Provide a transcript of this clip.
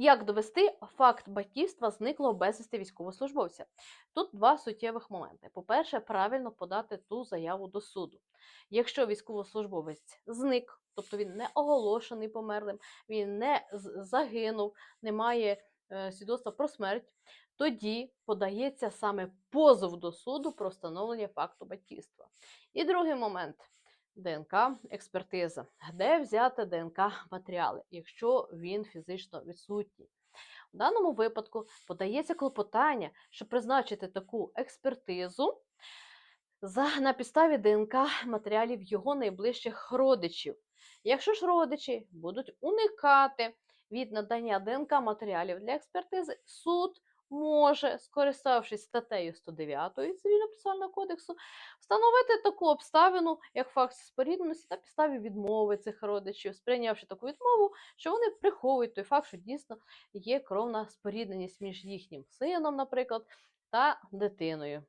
Як довести факт батьківства зниклого безвісти військовослужбовця? Тут два суттєвих моменти. По-перше, правильно подати ту заяву до суду. Якщо військовослужбовець зник, тобто він не оголошений померлим, він не загинув, немає е, свідоцтва про смерть, тоді подається саме позов до суду про встановлення факту батьківства. І другий момент. ДНК експертиза. Де взяти ДНК матеріали, якщо він фізично відсутній? У даному випадку подається клопотання, щоб призначити таку експертизу за, на підставі ДНК матеріалів його найближчих родичів. Якщо ж родичі будуть уникати від надання ДНК матеріалів для експертизи, суд може, скориставшись статтею 109 Цивільно-процесуального кодексу, встановити таку обставину, як факт спорідненості на підставі відмови цих родичів, сприйнявши таку відмову, що вони приховують той факт, що дійсно є кровна спорідненість між їхнім сином, наприклад, та дитиною.